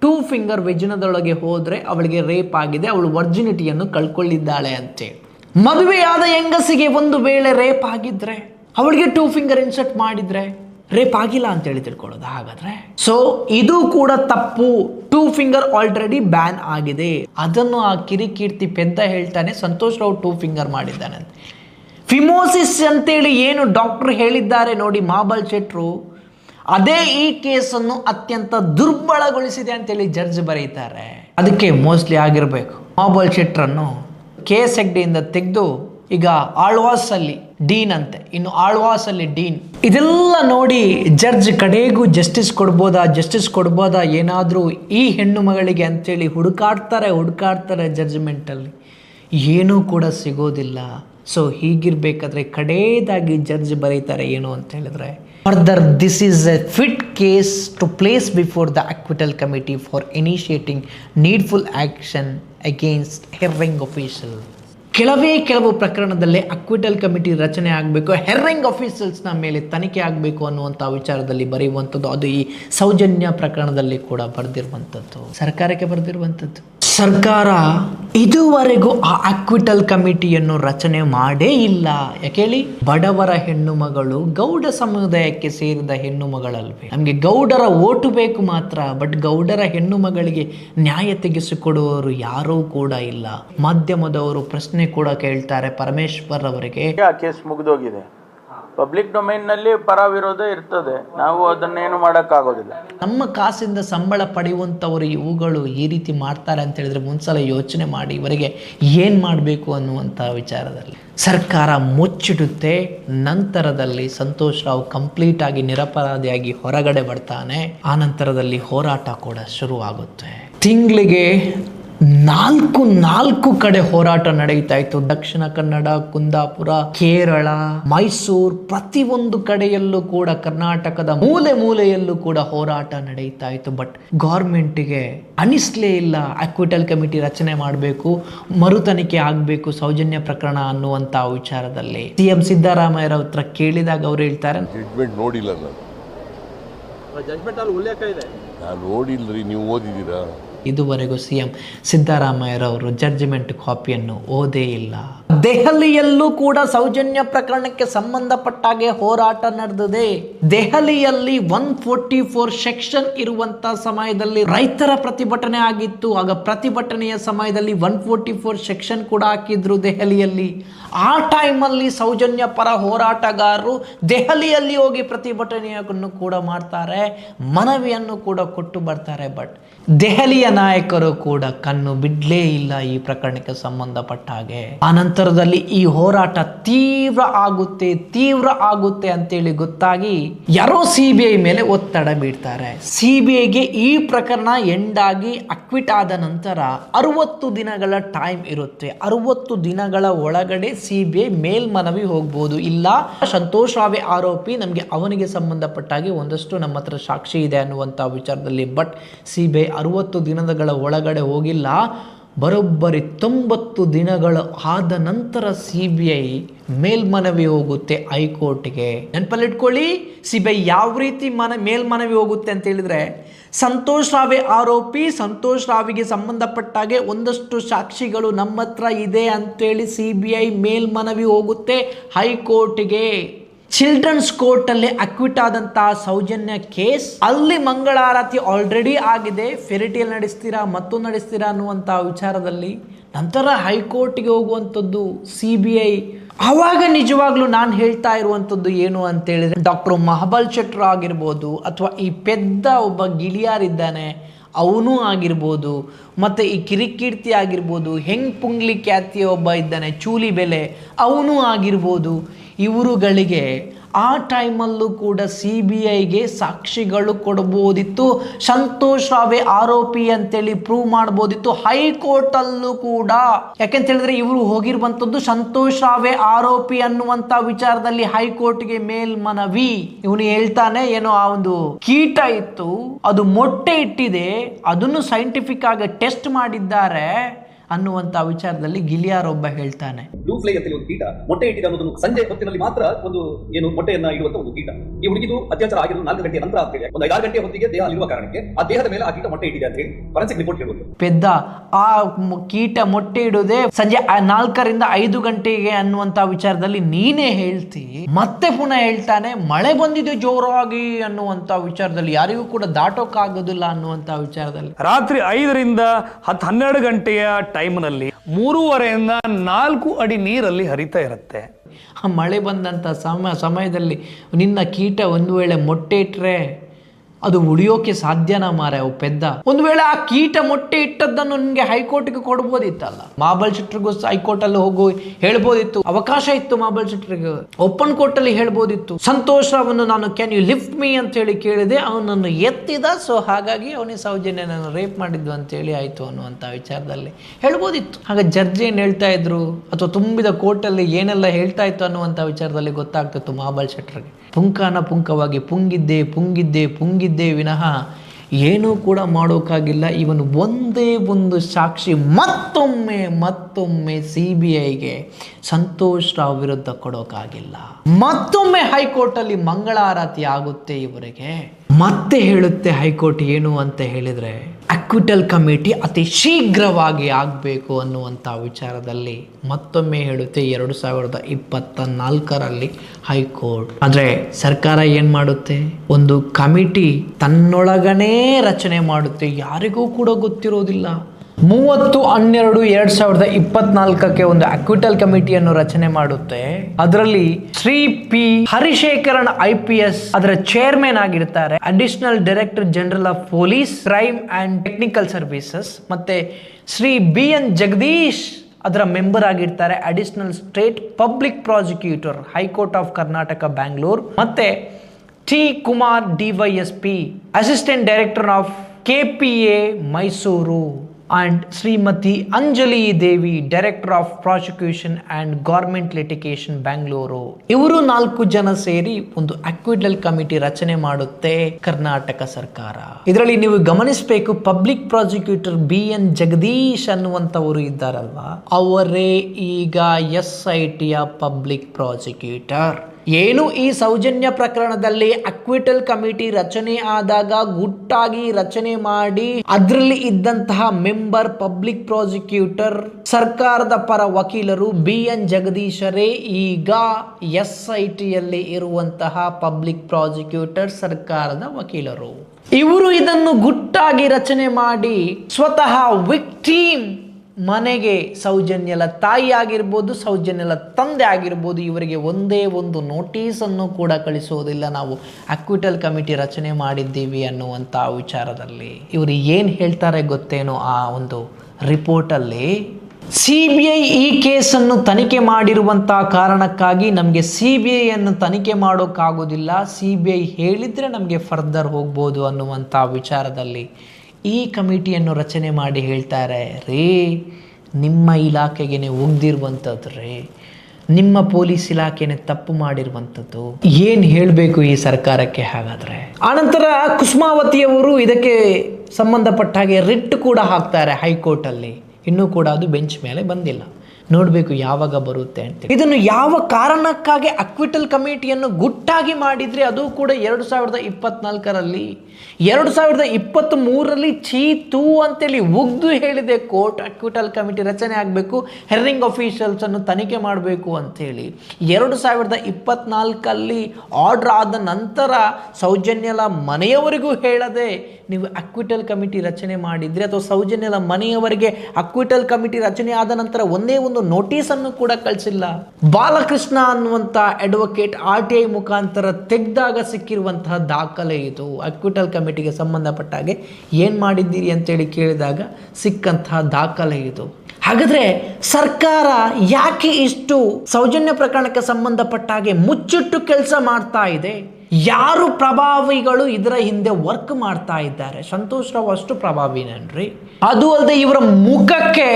ಟೂ ಫಿಂಗರ್ ವ್ಯಜನದೊಳಗೆ ಹೋದರೆ ಅವಳಿಗೆ ರೇಪ್ ಆಗಿದೆ, ಅವಳು ವರ್ಜಿನಿಟಿಯನ್ನು ಕಳ್ಕೊಳ್ಳಿದ್ದಾಳೆ ಅಂತೇಳಿ ಮದುವೆಯಾದ ಹೆಂಗಸಿಗೆ ಒಂದು ವೇಳೆ ರೇಪ್ ಆಗಿದ್ರೆ, ಅವಳಿಗೆ ಟೂ ಫಿಂಗರ್ ಇನ್ಸರ್ಟ್ ಮಾಡಿದ್ರೆ ರೇಪ್ ಆಗಿಲ್ಲ ಅಂತೇಳಿ ತಿಳ್ಕೊಳ್ಳೋದು, ಹಾಗಾದ್ರೆ? ಸೊ ಇದು ಕೂಡ ತಪ್ಪು. ಟೂ ಫಿಂಗರ್ ಆಲ್ರೆಡಿ ಬ್ಯಾನ್ ಆಗಿದೆ. ಅದನ್ನು ಆ ಕಿರಿಕೀರ್ತಿ ಪೆದ್ದ ಹೇಳ್ತಾನೆ, ಸಂತೋಷ್ ರಾವ್ ಟೂ ಫಿಂಗರ್ ಮಾಡಿದ್ದಾನೆ. ಫಿಮೋಸಿಸ್ ಅಂತೇಳಿ ಏನು ಡಾಕ್ಟರ್ ಹೇಳಿದ್ದಾರೆ ನೋಡಿ, ಮಾಬಲ್ ಶೆಟ್ರು, ಅದೇ ಈ ಕೇಸನ್ನು ಅತ್ಯಂತ ದುರ್ಬಲಗೊಳಿಸಿದೆ ಅಂತೇಳಿ ಜಡ್ಜ್ ಬರೀತಾರೆ. ಅದಕ್ಕೆ ಮೋಸ್ಟ್ಲಿ ಆಗಿರಬೇಕು. ಮಾಬಲ್ ಶೆಟ್ರನ್ನು ಕೆ ಎಸ್ ಹೆಗ್ಡೆಯಿಂದ ತೆಗೆದು ಈಗ ಆಳ್ವಾಸಲ್ಲಿ ಡೀನ್ ಅಂತೆ. ಇನ್ನು ಆಳ್ವಾಸಲ್ಲಿ ಡೀನ್. ಇದೆಲ್ಲ ನೋಡಿ ಜಡ್ಜ್ ಕಡೆಗೂ ಜಸ್ಟಿಸ್ ಕೊಡ್ಬೋದಾ ಜಸ್ಟಿಸ್ ಕೊಡ್ಬೋದಾ, ಏನಾದರೂ ಈ ಹೆಣ್ಣು ಮಗಳಿಗೆ ಅಂತೇಳಿ ಹುಡುಕಾಡ್ತಾರೆ ಹುಡುಕಾಡ್ತಾರೆ ಜಡ್ಜ್ಮೆಂಟಲ್ಲಿ. ಏನೂ ಕೂಡ ಸಿಗೋದಿಲ್ಲ. ಸೊ ಹೀಗಿರ್ಬೇಕಾದ್ರೆ ಕಡೇದಾಗಿ ಜಡ್ಜ್ ಬರೀತಾರೆ ಏನು ಅಂತ ಹೇಳಿದ್ರೆ further this is a fit case to place before the acquittal committee for initiating needful action against erring official ಕೆಲವೇ ಕೆಲವು ಪ್ರಕರಣದಲ್ಲಿ ಅಕ್ವಿಟಲ್ ಕಮಿಟಿ ರಚನೆ ಆಗಬೇಕು ಹೆರ್ರಿಂಗ್ ಆಫೀಸರ್ಸ್ನ ಮೇಲೆ ತನಿಖೆ ಆಗಬೇಕು ಅನ್ನುವಂಥ ವಿಚಾರದಲ್ಲಿ ಬರೆಯುವಂಥದ್ದು, ಅದು ಈ ಸೌಜನ್ಯ ಪ್ರಕರಣದಲ್ಲಿ ಕೂಡ ಬರೆದಿರುವಂಥದ್ದು. ಸರ್ಕಾರಕ್ಕೆ ಬರೆದಿರುವಂಥದ್ದು. ಸರ್ಕಾರ ಇದುವರೆಗೂ ಆ ಅಕ್ವಿಟಲ್ ಕಮಿಟಿಯನ್ನು ರಚನೆ ಮಾಡೇ ಇಲ್ಲ. ಯಾಕೆ ಹೇಳಿ? ಬಡವರ ಹೆಣ್ಣು ಮಗಳು ಗೌಡ ಸಮುದಾಯಕ್ಕೆ ಸೇರಿದ ಹೆಣ್ಣು ಮಗಳಲ್ವೇ? ನಮಗೆ ಗೌಡರ ಓಟು ಬೇಕು ಮಾತ್ರ ಬಟ್ ಗೌಡರ ಹೆಣ್ಣು ಮಗಳಿಗೆ ನ್ಯಾಯ ತೆಗೆಸಿಕೊಡುವವರು ಯಾರೂ ಕೂಡ ಇಲ್ಲ. ಮಾಧ್ಯಮದವರು ಪ್ರಶ್ನೆ ಕೂಡ ಕೇಳ್ತಾರೆ ಪರಮೇಶ್ವರ್ ಅವರಿಗೆ. ಕೇಸ್ ಮುಗಿದೋಗಿದೆ. ಪಬ್ಲಿಕ್ ಡೊಮೈನ್ನಲ್ಲಿ ಪರ ವಿರೋಧ ಇರ್ತದೆ. ನಾವು ಅದನ್ನೇನು ಮಾಡೋಕ್ಕಾಗೋದಿಲ್ಲ. ನಮ್ಮ ಕಾಸಿಂದ ಸಂಬಳ ಪಡೆಯುವಂಥವರು ಇವುಗಳು ಈ ರೀತಿ ಮಾಡ್ತಾರೆ ಅಂತ ಹೇಳಿದ್ರೆ ಮುಂದ್ಸಲ ಯೋಚನೆ ಮಾಡಿ, ಇವರಿಗೆ ಏನು ಮಾಡಬೇಕು ಅನ್ನುವಂಥ ವಿಚಾರದಲ್ಲಿ. ಸರ್ಕಾರ ಮುಚ್ಚಿಡುತ್ತೆ, ನಂತರದಲ್ಲಿ ಸಂತೋಷ್ ರಾವ್ ಕಂಪ್ಲೀಟ್ ಆಗಿ, ನಿರಪರಾಧಿಯಾಗಿ ಹೊರಗಡೆ ಬರ್ತಾನೆ. ಆ ನಂತರದಲ್ಲಿ ಹೋರಾಟ ಕೂಡ ಶುರುವಾಗುತ್ತೆ. ತಿಂಗಳಿಗೆ ನಾಲ್ಕು ನಾಲ್ಕು ಕಡೆ ಹೋರಾಟ ನಡೀತಾ ಇತ್ತು. ದಕ್ಷಿಣ ಕನ್ನಡ ಕುಂದಾಪುರ ಕೇರಳ ಮೈಸೂರು ಪ್ರತಿಯೊಂದು ಕಡೆಯಲ್ಲೂ ಕೂಡ ಕರ್ನಾಟಕದ ಮೂಲೆ ಮೂಲೆಯಲ್ಲೂ ಕೂಡ ಹೋರಾಟ ನಡೀತಾ ಇತ್ತು. ಬಟ್ ಗೌರ್ಮೆಂಟಿಗೆ ಅನಿಸ್ಲೇ ಇಲ್ಲ. ಅಕ್ವಿಟಲ್ ಕಮಿಟಿ ರಚನೆ ಮಾಡಬೇಕು ಮರು ತನಿಖೆ ಆಗಬೇಕು ಸೌಜನ್ಯ ಪ್ರಕರಣ ಅನ್ನುವಂಥ ವಿಚಾರದಲ್ಲಿ. ಸಿ ಎಂ ಸಿದ್ದರಾಮಯ್ಯರ ಹತ್ರ ಕೇಳಿದಾಗ ಅವ್ರು ಹೇಳ್ತಾರೆ ಜಡ್ಜ್ಮೆಂಟ್ ನೋಡಿಲ್ಲ ನಾನು. ನಾನು ನೋಡಿಲ್ರಿ ನೀವು ಓದಿದ್ದೀರಾ? ಇದುವರೆಗೂ ಸಿ ಎಂ ಸಿದ್ದರಾಮಯ್ಯರವರು ಜಡ್ಜ್ಮೆಂಟ್ ಕಾಪಿಯನ್ನು ಓದೇ ಇಲ್ಲ. ದೆಹಲಿಯಲ್ಲೂ ಕೂಡ ಸೌಜನ್ಯ ಪ್ರಕರಣಕ್ಕೆ ಸಂಬಂಧಪಟ್ಟಾಗೆ ಹೋರಾಟ ನಡೆದಿದೆ. ದೆಹಲಿಯಲ್ಲಿ ಒನ್ ಫೋರ್ಟಿ ಫೋರ್ ಸೆಕ್ಷನ್ ಇರುವಂತಹ ಸಮಯದಲ್ಲಿ ರೈತರ ಪ್ರತಿಭಟನೆ ಆಗಿತ್ತು. ಆಗ ಪ್ರತಿಭಟನೆಯ ಸಮಯದಲ್ಲಿ ಒನ್ ಫೋರ್ಟಿ ಫೋರ್ ಸೆಕ್ಷನ್ ಕೂಡ ಹಾಕಿದ್ರು ದೆಹಲಿಯಲ್ಲಿ. ಆ ಟೈಮಲ್ಲಿ ಸೌಜನ್ಯ ಪರ ಹೋರಾಟಗಾರರು ದೆಹಲಿಯಲ್ಲಿ ಹೋಗಿ ಪ್ರತಿಭಟನೆಯನ್ನು ಕೂಡ ಮಾಡ್ತಾರೆ. ಮನವಿಯನ್ನು ಕೂಡ ಕೊಟ್ಟು ಬರ್ತಾರೆ. ಬಟ್ ದೆಹಲಿಯ ನಾಯಕರು ಕೂಡ ಕಣ್ಣು ಬಿಡ್ಲೇ ಇಲ್ಲ ಈ ಪ್ರಕರಣಕ್ಕೆ ಸಂಬಂಧಪಟ್ಟ ಹಾಗೆ. ಆ ನಂತರದಲ್ಲಿ ಈ ಹೋರಾಟ ತೀವ್ರ ಆಗುತ್ತೆ ತೀವ್ರ ಆಗುತ್ತೆ ಅಂತೇಳಿ ಗೊತ್ತಾಗಿ ಯಾರೋ ಸಿಬಿಐ ಮೇಲೆ ಒತ್ತಡ ಬೀಳ್ತಾರೆ ಸಿಬಿಐಗೆ ಈ ಪ್ರಕರಣ ಎಂಡ್ ಆಗಿ ಅಕ್ವಿಟ್ ಆದ ನಂತರ ಅರವತ್ತು ದಿನಗಳ ಟೈಮ್ ಇರುತ್ತೆ. ಅರವತ್ತು ದಿನಗಳ ಒಳಗಡೆ ಸಿಬಿಐ ಮೇಲ್ಮನವಿ ಹೋಗ್ಬೋದು. ಇಲ್ಲ, ಸಂತೋಷ್ ಆರೋಪಿ ನಮಗೆ ಅವನಿಗೆ ಸಂಬಂಧಪಟ್ಟಾಗಿ ಒಂದಷ್ಟು ನಮ್ಮ ಹತ್ರ ಸಾಕ್ಷಿ ಇದೆ ಅನ್ನುವಂತ ವಿಚಾರದಲ್ಲಿ. ಬಟ್ ಸಿಬಿಐ ಅರವತ್ತು ದಿನಗಳ ಒಳಗಡೆ ಹೋಗಿಲ್ಲ. ಬರೋಬ್ಬರಿ ತೊಂಬತ್ತು ದಿನಗಳು ಆದ ನಂತರ ಸಿ ಬಿ ಐ ಮೇಲ್ಮನವಿ ಹೋಗುತ್ತೆ ಹೈಕೋರ್ಟ್ಗೆ. ನೆನಪಲ್ಲಿಟ್ಕೊಳ್ಳಿ ಸಿ ಬಿ ಐ ಯಾವ ರೀತಿ ಮನ, ಮೇಲ್ಮನವಿ ಹೋಗುತ್ತೆ ಅಂತ ಹೇಳಿದರೆ, ಸಂತೋಷ್ ರಾವೆ ಆರೋಪಿ, ಸಂತೋಷ್ ರಾವಿಗೆ ಸಂಬಂಧಪಟ್ಟಾಗೆ ಒಂದಷ್ಟು ಸಾಕ್ಷಿಗಳು ನಮ್ಮ ಹತ್ರ ಇದೆ ಅಂತೇಳಿ ಸಿ ಬಿ ಐ ಮೇಲ್ಮನವಿ ಹೋಗುತ್ತೆ ಹೈಕೋರ್ಟ್ಗೆ. ಚಿಲ್ಡ್ರನ್ಸ್ ಕೋರ್ಟ್ ಅಲ್ಲಿ ಅಕ್ವಿಟ್ ಆದಂತಹ ಸೌಜನ್ಯ ಕೇಸ್ ಅಲ್ಲಿ ಮಂಗಳಾರತಿ ಆಲ್ರೆಡಿ ಆಗಿದೆ. ಫೆರಿಟಿಯಲ್ಲಿ ನಡೆಸ್ತೀರಾ ಮತ್ತು ನಡೆಸ್ತೀರಾ ಅನ್ನುವಂತಹ ವಿಚಾರದಲ್ಲಿ ನಂತರ ಹೈಕೋರ್ಟ್ಗೆ ಹೋಗುವಂಥದ್ದು ಸಿ ಬಿ ಐ ಆವಾಗ ನಿಜವಾಗ್ಲೂ ನಾನು ಹೇಳ್ತಾ ಇರುವಂಥದ್ದು ಏನು ಅಂತ ಹೇಳಿದ್ರೆ ಡಾಕ್ಟರ್ ಮಹಬಲ್ ಶೆಟ್ರು ಆಗಿರ್ಬೋದು ಅಥವಾ ಈ ಪೆದ್ದ ಒಬ್ಬ ಗಿಳಿಯಾರಿದ್ದಾನೆ ಅವನೂ ಆಗಿರ್ಬೋದು, ಮತ್ತು ಈ ಕಿರಿಕೀರ್ತಿ ಆಗಿರ್ಬೋದು, ಹೆಂಗ್ ಪುಂಗ್ಲಿ ಖ್ಯಾತಿಯ ಒಬ್ಬ ಇದ್ದಾನೆ, ಚೂಲಿ ಬೆಲೆ, ಅವನೂ ಆಗಿರ್ಬೋದು. ಇವರುಗಳಿಗೆ ಆ ಟೈಮಲ್ಲೂ ಕೂಡ ಸಿ ಬಿ ಐಗೆ ಸಾಕ್ಷಿಗಳು ಕೊಡ್ಬೋದಿತ್ತು ಸಂತೋಷ್ ರಾವೆ ಆರೋಪಿ ಅಂತೇಳಿ ಪ್ರೂವ್ ಮಾಡ್ಬೋದಿತ್ತು ಹೈಕೋರ್ಟಲ್ಲೂ ಕೂಡ. ಯಾಕೆಂತ ಹೇಳಿದ್ರೆ ಇವರು ಹೋಗಿರುವಂಥದ್ದು ಸಂತೋಷ್ ರಾವೆ ಆರೋಪಿ ಅನ್ನುವಂಥ ವಿಚಾರದಲ್ಲಿ ಹೈಕೋರ್ಟ್ಗೆ ಮೇಲ್ಮನವಿ. ಇವನು ಹೇಳ್ತಾನೆ, ಏನೋ ಆ ಒಂದು ಕೀಟ ಇತ್ತು, ಅದು ಮೊಟ್ಟೆ ಇಟ್ಟಿದೆ, ಅದನ್ನು ಸೈಂಟಿಫಿಕ್ ಆಗಿ ಟೆಸ್ಟ್ ಮಾಡಿದ್ದಾರೆ. ಅನ್ನುವಂಥ ವಿಚಾರದಲ್ಲಿ ಗಿಲಿಯಾರ್ ಒಬ್ಬ ಹೇಳ್ತಾನೆ. ಬ್ಲೂ ಫ್ಲೈ ಒಂದು ಕೀಟ ಮೊಟ್ಟೆ ಇಟ್ಟಿದೆ ಅನ್ನೋದನ್ನು ಸಂಜೆ ಹೊತ್ತಿನಲ್ಲಿ ಮಾತ್ರ ಒಂದು ಏನು ಮೊಟ್ಟೆಯನ್ನ ಇಡುವಂತ ಒಂದು ಕೀಟ ಈ ಹುಡುಗಿದು ಅತ್ಯಾಚಾರ ಆಗಿರೋದು ನಾಲ್ಕು ಗಂಟೆ ನಂತರ ಅಂತ ಹೇಳಿ ಒಂದು ಐದಾರು ಗಂಟೆ ಹೊತ್ತಿಗೆ ದೇಹ ಅಲ್ಲಿರುವ ಕಾರಣಕ್ಕೆ ಆ ದೇಹದ ಮೇಲೆ ಆ ಕೀಟ ಮೊಟ್ಟೆ ಇಟ್ಟಿದೆ ಅಂತ ಹೇಳಿ ಫರೆನ್ಸಿಕ್ ರಿಪೋರ್ಟ್ ಹೇಳುವುದು ಪೆದ್ದ ಆ ಕೀಟ ಮೊಟ್ಟೆ ಇಡುವುದೇ ಸಂಜೆ ಆ ನಾಲ್ಕರಿಂದ ಐದು ಗಂಟೆಗೆ ಅನ್ನುವಂತ ವಿಚಾರದಲ್ಲಿ ನೀನೇ ಹೇಳ್ತಿ. ಮತ್ತೆ ಪುನಃ ಹೇಳ್ತಾನೆ ಮಳೆ ಬಂದಿದೆ ಜೋರಾಗಿ ಅನ್ನುವಂತ ವಿಚಾರದಲ್ಲಿ ಯಾರಿಗೂ ಕೂಡ ದಾಟೋಕ್ಕಾಗೋದಿಲ್ಲ ಅನ್ನುವಂತ ವಿಚಾರದಲ್ಲಿ. ರಾತ್ರಿ ಐದರಿಂದ ಹತ್ತು ಹನ್ನೆರಡು ಗಂಟೆಯ ಟೈಮ್ನಲ್ಲಿ ಮೂರುವರೆಯಿಂದ ನಾಲ್ಕು ಅಡಿ ನೀರಲ್ಲಿ ಹರಿತಾ ಇರುತ್ತೆ. ಮಳೆ ಬಂದಂಥ ಸಮ, ಸಮಯದಲ್ಲಿ ನಿನ್ನ ಕೀಟ ಒಂದು ವೇಳೆ ಮೊಟ್ಟೆ ಇಟ್ಟರೆ ಅದು ಉಳಿಯೋಕೆ ಸಾಧ್ಯನ ಮಾರೆ ಅವು ಪೆದ್ದ? ಒಂದು ವೇಳೆ ಆ ಕೀಟ ಮೊಟ್ಟೆ ಇಟ್ಟದ್ದನ್ನು ನಿಮಗೆ ಹೈಕೋರ್ಟ್ಗೆ ಕೊಡ್ಬೋದಿತ್ತಲ್ಲ? ಮಾಬಲ್ ಶೆಟ್ರಿಗೂ ಹೈಕೋರ್ಟ್ ಅಲ್ಲಿ ಹೋಗು, ಹೇಳ್ಬೋದಿತ್ತು. ಅವಕಾಶ ಇತ್ತು ಮಾಬಲ್ ಶೆಟ್ರಿಗೆ ಓಪನ್ ಕೋರ್ಟ್ ಅಲ್ಲಿ ಹೇಳ್ಬೋದಿತ್ತು. ಸಂತೋಷ ಅವನು ನಾನು ಕ್ಯಾನ್ ಯು ಲಿಫ್ಟ್ ಮೀ ಅಂತ ಹೇಳಿ ಕೇಳಿದೆ. ಅವನನ್ನು ಎತ್ತಿದ ಸೊ ಹಾಗಾಗಿ ಅವನಿಗೆ ಸೌಜನ್ಯ ನಾನು ರೇಪ್ ಮಾಡಿದ್ದು ಅಂತೇಳಿ ಆಯ್ತು ಅನ್ನುವಂಥ ವಿಚಾರದಲ್ಲಿ ಹೇಳ್ಬೋದಿತ್ತು. ಹಾಗೆ ಜಡ್ಜ್ ಏನು ಹೇಳ್ತಾ ಇದ್ರು? ಅಥವಾ ತುಂಬಿದ ಕೋರ್ಟಲ್ಲಿ ಏನೆಲ್ಲ ಹೇಳ್ತಾ ಇತ್ತು ಅನ್ನುವಂಥ ವಿಚಾರದಲ್ಲಿ ಗೊತ್ತಾಗ್ತಿತ್ತು ಮಾಬಲ್ ಶೆಟ್ರಿಗೆ ಪುಂಕಾನ ಪುಂಕವಾಗಿ ಪುಂಗಿದ್ದೆ ಪುಂಗಿದ್ದೆ ಪುಂಗಿದ್ದೆ ವಿನಃ ಏನೂ ಕೂಡ ಮಾಡೋಕ್ಕಾಗಿಲ್ಲ. ಇವನು ಒಂದೇ ಒಂದು ಸಾಕ್ಷಿ ಮತ್ತೊಮ್ಮೆ ಮತ್ತೊಮ್ಮೆ ಸಿ ಬಿ ಐಗೆ ಸಂತೋಷ್ ರಾವ್ ವಿರುದ್ಧ ಕೊಡೋಕ್ಕಾಗಿಲ್ಲ ಮತ್ತೊಮ್ಮೆ ಹೈಕೋರ್ಟಲ್ಲಿ ಮಂಗಳಾರತಿ ಆಗುತ್ತೆ ಇವರಿಗೆ. ಮತ್ತೆ ಹೇಳುತ್ತೆ ಹೈಕೋರ್ಟ್ ಏನು ಅಂತ ಹೇಳಿದ್ರೆ? ಅಕ್ವಿಟಲ್ ಕಮಿಟಿ ಅತಿ ಶೀಘ್ರವಾಗಿ ಆಗಬೇಕು ಅನ್ನುವಂಥ ವಿಚಾರದಲ್ಲಿ ಮತ್ತೊಮ್ಮೆ ಹೇಳುತ್ತೆ ಎರಡು ಸಾವಿರದ ಇಪ್ಪತ್ತ ನಾಲ್ಕರಲ್ಲಿ ಹೈಕೋರ್ಟ್. ಆದರೆ ಸರ್ಕಾರ ಏನು ಮಾಡುತ್ತೆ? ಒಂದು ಕಮಿಟಿ ತನ್ನೊಳಗನೇ ರಚನೆ ಮಾಡುತ್ತೆ. ಯಾರಿಗೂ ಕೂಡ ಗೊತ್ತಿರೋದಿಲ್ಲ. ಮೂವತ್ತು ಹನ್ನೆರಡು ಎರಡ್ ಸಾವಿರದ ಇಪ್ಪತ್ನಾಲ್ಕಕ್ಕೆ ಒಂದು ಅಕ್ವಿಟಲ್ ಕಮಿಟಿಯನ್ನು ರಚನೆ ಮಾಡುತ್ತೆ. ಅದರಲ್ಲಿ Shri P Harishekaran I P S ಅದರ ಚೇರ್ಮನ್ ಆಗಿರ್ತಾರೆ. Additional director general of police crime and technical services ಮತ್ತೆ ಶ್ರೀ ಬಿ ಎನ್ ಜಗದೀಶ್ ಅದರ ಮೆಂಬರ್ ಆಗಿರ್ತಾರೆ. Additional state public prosecutor high court of Karnataka Bangalore ಮತ್ತೆ T Kumar DYSP assistant director of K P A Mysuru and Shrimati Anjali Devi director of prosecution and government litigation Bangalore ಇವರು ನಾಲ್ಕು ಜನ ಸೇರಿ ಒಂದು ಅಕ್ವಿಡಲ್ committee ರಚನೆ ಮಾಡುತ್ತೆ ಕರ್ನಾಟಕ ಸರ್ಕಾರ. ಇದರಲ್ಲಿ ನೀವು ಗಮನಿಸಬೇಕು public prosecutor B N Jagadish ಅನ್ನುವಂಥವರು ಇದ್ದಾರಲ್ವಾ? ಅವರೇ ಈಗ ಎಸ್ ಐ ಟಿಯ ಪಬ್ಲಿಕ್ ಪ್ರಾಸಿಕ್ಯೂಟರ್ ಏನು ಈ ಸೌಜನ್ಯ ಪ್ರಕರಣದಲ್ಲಿ ಅಕ್ವಿಟಲ್ ಕಮಿಟಿ ರಚನೆ ಆದಾಗ ಗುಟ್ಟಾಗಿ ರಚನೆ ಮಾಡಿ ಅದರಲ್ಲಿ ಇದ್ದಂತಹ ಮೆಂಬರ್ ಪಬ್ಲಿಕ್ ಪ್ರಾಸಿಕ್ಯೂಟರ್ ಸರ್ಕಾರದ ಪರ ವಕೀಲರು ಬಿ ಎನ್ ಜಗದೀಶರೇ ಈಗ ಎಸ್ ಐ ಟಿಯಲ್ಲಿ ಇರುವಂತಹ ಪಬ್ಲಿಕ್ ಪ್ರಾಸಿಕ್ಯೂಟರ್ ಸರ್ಕಾರದ ವಕೀಲರು. ಇವರು ಇದನ್ನು ಗುಟ್ಟಾಗಿ ರಚನೆ ಮಾಡಿ ಸ್ವತಃ ವಿಕ್ಟೀಮ್ ಮನೆಗೆ ಸೌಜನ್ಯಲ ತಾಯಿ ಆಗಿರ್ಬೋದು ಸೌಜನ್ಯಲ ತಂದೆ ಆಗಿರ್ಬೋದು, ಇವರಿಗೆ ಒಂದೇ ಒಂದು ನೋಟಿಸನ್ನು ಕೂಡ ಕಳಿಸುವುದಿಲ್ಲ ನಾವು ಅಕ್ವಿಟಲ್ ಕಮಿಟಿ ರಚನೆ ಮಾಡಿದ್ದೀವಿ ಅನ್ನುವಂಥ ವಿಚಾರದಲ್ಲಿ ಇವರು ಏನು ಹೇಳ್ತಾರೆ ಗೊತ್ತೇನೋ ಆ ಒಂದು ರಿಪೋರ್ಟಲ್ಲಿ? ಸಿ ಬಿ ಐ ಈ ಕೇಸನ್ನು ತನಿಖೆ ಮಾಡಿರುವಂಥ ಕಾರಣಕ್ಕಾಗಿ ನಮಗೆ ಸಿ ಬಿ ಐಯನ್ನು ತನಿಖೆ ಮಾಡೋಕ್ಕಾಗೋದಿಲ್ಲ. ಸಿ ಬಿ ಐ ಹೇಳಿದರೆ ನಮಗೆ ಫರ್ದರ್ ಹೋಗ್ಬೋದು ಅನ್ನುವಂಥ ವಿಚಾರದಲ್ಲಿ ಈ ಕಮಿಟಿಯನ್ನು ರಚನೆ ಮಾಡಿ ಹೇಳ್ತಾರೆ, ರೇ, ನಿಮ್ಮ ಇಲಾಖೆಗೆ ಒಗ್ದಿರುವಂಥದ್ದು ರೇ, ನಿಮ್ಮ ಪೊಲೀಸ್ ಇಲಾಖೆನೆ ತಪ್ಪು ಮಾಡಿರುವಂಥದ್ದು. ಏನು ಹೇಳಬೇಕು ಈ ಸರ್ಕಾರಕ್ಕೆ ಹಾಗಾದರೆ? ಆನಂತರ ಕುಸುಮಾವತಿಯವರು ಇದಕ್ಕೆ ಸಂಬಂಧಪಟ್ಟ ಹಾಗೆ ರಿಟ್ ಕೂಡ ಹಾಕ್ತಾರೆ ಹೈಕೋರ್ಟಲ್ಲಿ. ಇನ್ನೂ ಕೂಡ ಅದು ಬೆಂಚ್ ಮೇಲೆ ಬಂದಿಲ್ಲ. ನೋಡಬೇಕು ಯಾವಾಗ ಬರುತ್ತೆ ಅಂತ ಇದನ್ನು ಯಾವ ಕಾರಣಕ್ಕಾಗಿ ಅಕ್ವಿಟಲ್ ಕಮಿಟಿಯನ್ನು ಗುಟ್ಟಾಗಿ ಮಾಡಿದರೆ ಅದು ಕೂಡ ಎರಡು ಸಾವಿರದ ಇಪ್ಪತ್ನಾಲ್ಕರಲ್ಲಿ ಎರಡು ಸಾವಿರದ ಇಪ್ಪತ್ತ್ ಮೂರರಲ್ಲಿ ಚೀ ತೂ ಅಂತೇಳಿ ಉಗ್ದು ಹೇಳಿದೆ ಕೋರ್ಟ್ ಅಕ್ವಿಟಲ್ ಕಮಿಟಿ ರಚನೆ ಆಗಬೇಕು, ಹೆರಿಂಗ್ ಅಫೀಷಿಯಲ್ಸನ್ನು ತನಿಖೆ ಮಾಡಬೇಕು ಅಂಥೇಳಿ ಎರಡು ಸಾವಿರದ ಇಪ್ಪತ್ನಾಲ್ಕಲ್ಲಿ ಆರ್ಡರ್ ಆದ ನಂತರ ಸೌಜನ್ಯಲ ಮನೆಯವರಿಗೂ ಹೇಳದೆ ನೀವು ಅಕ್ವಿಟಲ್ ಕಮಿಟಿ ರಚನೆ ಮಾಡಿದ್ರೆ ಅಥವಾ ಸೌಜನ್ಯಲ ಮನೆಯವರಿಗೆ ಅಕ್ವಿಟಲ್ ಕಮಿಟಿ ರಚನೆ ಆದ ನಂತರ ಒಂದೇ ಒಂದು ನೋಟಿಸನ್ನು ಕೂಡ ಕಳಿಸಿಲ್ಲ. ಬಾಲಕೃಷ್ಣ ಅನ್ನುವಂಥ ಅಡ್ವೊಕೇಟ್ ಆರ್ ಟಿ ಐ ಮುಖಾಂತರ ತೆಗೆದಾಗ ಸಿಕ್ಕಿರುವಂತಹ ದಾಖಲೆ ಇದು. ಅಕ್ವಿಟಲ್ ಕಮಿಟಿಗೆ ಸಂಬಂಧಪಟ್ಟ ಹಾಗೆ ಏನು ಮಾಡಿದ್ದೀರಿ ಅಂತೇಳಿ ಕೇಳಿದಾಗ ಸಿಕ್ಕಂತಹ ದಾಖಲೆ ಇದು. ಹಾಗಾದ್ರೆ ಸರ್ಕಾರ ಯಾಕೆ ಇಷ್ಟು ಸೌಜನ್ಯ ಪ್ರಕರಣಕ್ಕೆ ಸಂಬಂಧಪಟ್ಟ ಹಾಗೆ ಮುಚ್ಚಿಟ್ಟು ಕೆಲಸ ಮಾಡ್ತಾ ಇದೆ? ಯಾರು ಪ್ರಭಾವಿಗಳು ಇದರ ಹಿಂದೆ ವರ್ಕ್ ಮಾಡ್ತಾ ಇದ್ದಾರೆ? ಸಂತೋಷ್ ರಾವ್ ಅಷ್ಟು ಪ್ರಭಾವಿನನ್ರಿ? ಅದು ಅಲ್ಲದೆ ಇವರ ಮುಖಕ್ಕೆ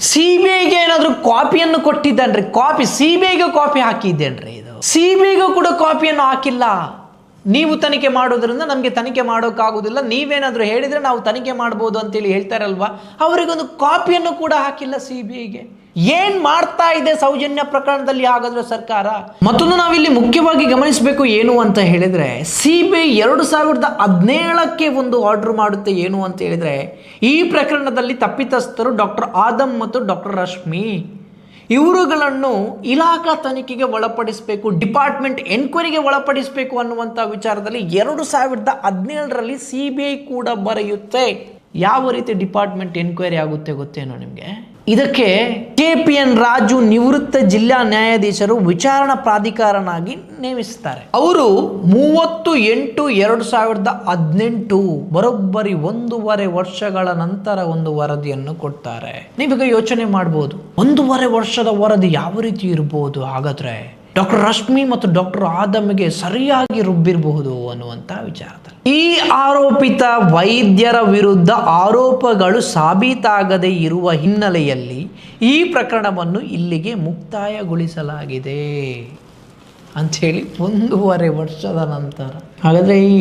ಸಿ ಬಿ ಏನಾದರೂ ಕಾಪಿಯನ್ನು ಕೊಟ್ಟಿದ್ದೇನ್ರಿ? ಕಾಪಿ ಸಿ ಬಿ ಕಾಪಿ ಹಾಕಿದ್ದೇನ್ರಿ ಇದು? ಸಿ ಬಿ ಕೂಡ ಕಾಪಿಯನ್ನು ಹಾಕಿಲ್ಲ. ನೀವು ತನಿಖೆ ಮಾಡೋದ್ರಿಂದ ನಮಗೆ ತನಿಖೆ ಮಾಡೋಕ್ಕಾಗೋದಿಲ್ಲ. ನೀವೇನಾದರೂ ಹೇಳಿದರೆ ನಾವು ತನಿಖೆ ಮಾಡ್ಬೋದು ಅಂತೇಳಿ ಹೇಳ್ತಾರಲ್ವ? ಅವರಿಗೊಂದು ಕಾಪಿಯನ್ನು ಕೂಡ ಹಾಕಿಲ್ಲ ಸಿ ಬಿ ಐಗೆ ಏನ್ ಮಾಡ್ತಾ ಇದೆ ಸೌಜನ್ಯ ಪ್ರಕರಣದಲ್ಲಿ ಹಾಗಾದ್ರೆ ಸರ್ಕಾರ? ಮತ್ತೊಂದು ನಾವಿಲ್ಲಿ ಮುಖ್ಯವಾಗಿ ಗಮನಿಸಬೇಕು ಏನು ಅಂತ ಹೇಳಿದ್ರೆ ಸಿ ಬಿ ಎರಡು ಸಾವಿರದ ಹದಿನೇಳಕ್ಕೆ ಒಂದು ಆರ್ಡರ್ ಮಾಡುತ್ತೆ ಏನು ಅಂತ ಹೇಳಿದ್ರೆ, ಈ ಪ್ರಕರಣದಲ್ಲಿ ತಪ್ಪಿತಸ್ಥರು ಡಾಕ್ಟರ್ ಆದಮ್ ಮತ್ತು ಡಾಕ್ಟರ್ ರಶ್ಮಿ. ಇವರುಗಳನ್ನು ಇಲಾಖಾ ತನಿಖೆಗೆ ಒಳಪಡಿಸಬೇಕು, ಡಿಪಾರ್ಟ್ಮೆಂಟ್ ಎನ್ಕ್ವೈರಿಗೆ ಒಳಪಡಿಸಬೇಕು ಅನ್ನುವಂಥ ವಿಚಾರದಲ್ಲಿ ಎರಡು ಸಾವಿರದ ಹದಿನೇಳರಲ್ಲಿ ಸಿ ಬಿ ಐ ಕೂಡ ಬರೆಯುತ್ತೆ. ಯಾವ ರೀತಿ ಡಿಪಾರ್ಟ್ಮೆಂಟ್ ಎನ್ಕ್ವೈರಿ ಆಗುತ್ತೆ ಗೊತ್ತೇನೋ ನಿಮಗೆ? ಇದಕ್ಕೆ ಕೆ ಪಿ ಎನ್ ರಾಜು ನಿವೃತ್ತ ಜಿಲ್ಲಾ ನ್ಯಾಯಾಧೀಶರು ವಿಚಾರಣಾ ಪ್ರಾಧಿಕಾರನಾಗಿ ನೇಮಿಸ್ತಾರೆ ಅವರು ಮೂವತ್ತು ಎಂಟು ಎರಡು ಸಾವಿರದ ಹದಿನೆಂಟು ಬರೋಬ್ಬರಿ ಒಂದೂವರೆ ವರ್ಷಗಳ ನಂತರ ಒಂದು ವರದಿಯನ್ನು ಕೊಡ್ತಾರೆ. ನೀವೀಗ ಯೋಚನೆ ಮಾಡ್ಬೋದು, ಒಂದೂವರೆ ವರ್ಷದ ವರದಿ ಯಾವ ರೀತಿ ಇರಬಹುದು ಹಾಗಾದ್ರೆ? ಡಾಕ್ಟರ್ ರಶ್ಮಿ ಮತ್ತು ಡಾಕ್ಟರ್ ಆದಮ್ಗೆ ಸರಿಯಾಗಿ ರುಬ್ಬಿರಬಹುದು ಅನ್ನುವಂಥ ವಿಚಾರದಲ್ಲಿ. ಈ ಆರೋಪಿತ ವೈದ್ಯರ ವಿರುದ್ಧ ಆರೋಪಗಳು ಸಾಬೀತಾಗದೇ ಇರುವ ಹಿನ್ನೆಲೆಯಲ್ಲಿ ಈ ಪ್ರಕರಣವನ್ನು ಇಲ್ಲಿಗೆ ಮುಕ್ತಾಯಗೊಳಿಸಲಾಗಿದೆ ಅಂಥೇಳಿ ಒಂದೂವರೆ ವರ್ಷದ ನಂತರ. ಹಾಗಾದರೆ ಈ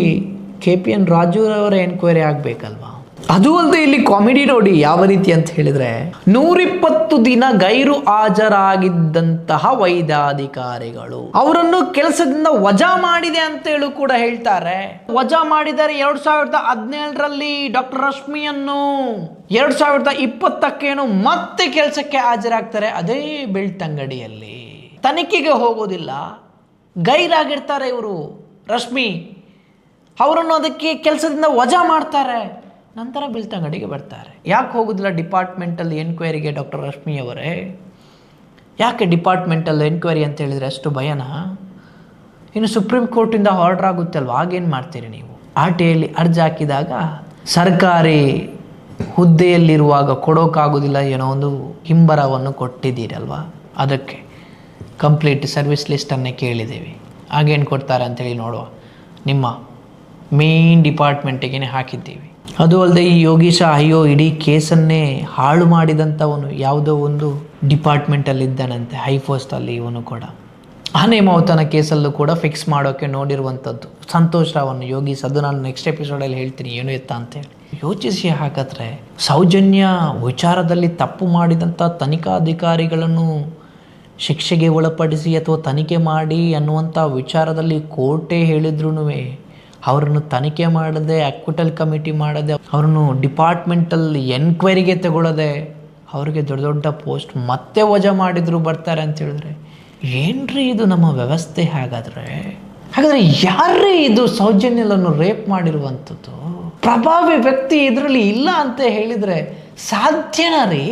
ಕೆ ಪಿ ಎನ್ ರಾಜೂರವರ ಎನ್ಕ್ವೈರಿ ಆಗಬೇಕಲ್ವಾ? ಅದು ಅಲ್ಲದೆ ಇಲ್ಲಿ ಕಾಮಿಡಿ ನೋಡಿ ಯಾವ ರೀತಿ ಅಂತ ಹೇಳಿದ್ರೆ, ನೂರಿಪ್ಪತ್ತು ದಿನ ಗೈರು ಹಾಜರಾಗಿದ್ದಂತಹ ವೈದ್ಯಾಧಿಕಾರಿಗಳು. ಅವರನ್ನು ಕೆಲಸದಿಂದ ವಜಾ ಮಾಡಿದೆ ಅಂತ ಹೇಳಿ ಕೂಡ ಹೇಳ್ತಾರೆ. ವಜಾ ಮಾಡಿದ್ದಾರೆ ಎರಡ್ ಸಾವಿರದ ಹದಿನೇಳರಲ್ಲಿ ಡಾಕ್ಟರ್ ರಶ್ಮಿಯನ್ನು. ಎರಡ್ ಸಾವಿರದ ಇಪ್ಪತ್ತಕ್ಕೇನು ಮತ್ತೆ ಕೆಲಸಕ್ಕೆ ಹಾಜರಾಗ್ತಾರೆ ಅದೇ ಬೆಳ್ತಂಗಡಿಯಲ್ಲಿ ತನಿಖೆಗೆ ಹೋಗೋದಿಲ್ಲ. ಗೈರಾಗಿರ್ತಾರೆ ಇವರು ರಶ್ಮಿ. ಅವರನ್ನು ಅದಕ್ಕೆ ಕೆಲಸದಿಂದ ವಜಾ ಮಾಡ್ತಾರೆ. ನಂತರ ಬೆಳ್ತಂಗಡಿಗೆ ಬರ್ತಾರೆ. ಯಾಕೆ ಹೋಗೋದಿಲ್ಲ ಡಿಪಾರ್ಟ್ಮೆಂಟಲ್ ಎನ್ಕ್ವೈರಿಗೆ ಡಾಕ್ಟರ್ ರಶ್ಮಿ ಅವರೇ? ಯಾಕೆ ಡಿಪಾರ್ಟ್ಮೆಂಟಲ್ ಎನ್ಕ್ವೈರಿ ಅಂತ ಹೇಳಿದರೆ ಅಷ್ಟು ಭಯನ? ಇನ್ನು ಸುಪ್ರೀಂ ಕೋರ್ಟಿಂದ ಆರ್ಡರ್ ಆಗುತ್ತಲ್ವ ಆಗೇನು ಮಾಡ್ತೀರಿ ನೀವು? ಆರ್ ಟಿ ಐಲಿ ಅರ್ಜಿ ಹಾಕಿದಾಗ ಸರ್ಕಾರಿ ಹುದ್ದೆಯಲ್ಲಿರುವಾಗ ಕೊಡೋಕ್ಕಾಗೋದಿಲ್ಲ ಏನೋ ಒಂದು ಹಿಂಬರವನ್ನು ಕೊಟ್ಟಿದ್ದೀರಲ್ವ ಅದಕ್ಕೆ ಕಂಪ್ಲೀಟ್ ಸರ್ವಿಸ್ ಲಿಸ್ಟನ್ನೇ ಕೇಳಿದ್ದೀವಿ. ಆಗೇನು ಕೊಡ್ತಾರೆ ಅಂತೇಳಿ ನೋಡುವ. ನಿಮ್ಮ ಮೇನ್ ಡಿಪಾರ್ಟ್ಮೆಂಟಿಗೆ ಹಾಕಿದ್ದೀವಿ. ಅದು ಅಲ್ಲದೆ ಈ ಯೋಗೀಶ ಅಯ್ಯೋ ಇಡೀ ಕೇಸನ್ನೇ ಹಾಳು ಮಾಡಿದಂಥವನು ಯಾವುದೋ ಒಂದು ಡಿಪಾರ್ಟ್ಮೆಂಟಲ್ಲಿದ್ದಾನಂತೆ ಹೈಪೋಸ್ಟಲ್ಲಿ ಇವನು ಕೂಡ. ಆನೆ ಕೇಸಲ್ಲೂ ಕೂಡ ಫಿಕ್ಸ್ ಮಾಡೋಕ್ಕೆ ನೋಡಿರುವಂಥದ್ದು. ಸಂತೋಷ್ ರಾವನ್ನು ಯೋಗೀಸ್ ಅದು ನಾನು ನೆಕ್ಸ್ಟ್ ಎಪಿಸೋಡಲ್ಲಿ ಹೇಳ್ತೀನಿ, ಏನು ಎತ್ತ ಅಂತೇಳಿ ಯೋಚಿಸಿ ಹಾಕಿದ್ರೆ ಸೌಜನ್ಯ ವಿಚಾರದಲ್ಲಿ ತಪ್ಪು ಮಾಡಿದಂಥ ತನಿಖಾಧಿಕಾರಿಗಳನ್ನು ಶಿಕ್ಷೆಗೆ ಒಳಪಡಿಸಿ ಅಥವಾ ತನಿಖೆ ಮಾಡಿ ಅನ್ನುವಂಥ ವಿಚಾರದಲ್ಲಿ ಕೋರ್ಟೇ ಹೇಳಿದ್ರು ಅವರನ್ನು ತನಿಖೆ ಮಾಡದೆ ಅಕ್ವಿಟಲ್ ಕಮಿಟಿ ಮಾಡದೆ, ಅವ್ರನ್ನು ಡಿಪಾರ್ಟ್ಮೆಂಟಲ್ ಎನ್ಕ್ವೈರಿಗೆ ತಗೊಳ್ಳೋದೆ ಅವ್ರಿಗೆ ದೊಡ್ಡ ದೊಡ್ಡ ಪೋಸ್ಟ್ ಮತ್ತೆ ವಜಾ ಮಾಡಿದ್ರು ಬರ್ತಾರೆ ಅಂತ ಹೇಳಿದ್ರೆ, ಏನ್ರಿ ಇದು ನಮ್ಮ ವ್ಯವಸ್ಥೆ ಹಾಗಾದ್ರೆ? ಹಾಗಾದ್ರೆ ಯಾರೇ ಇದು ಸೌಜನ್ಯಲನ್ನು ರೇಪ್ ಮಾಡಿರುವಂಥದ್ದು? ಪ್ರಭಾವಿ ವ್ಯಕ್ತಿ ಇದರಲ್ಲಿ ಇಲ್ಲ ಅಂತ ಹೇಳಿದ್ರೆ ಸಾಧ್ಯನಾ ರೀ?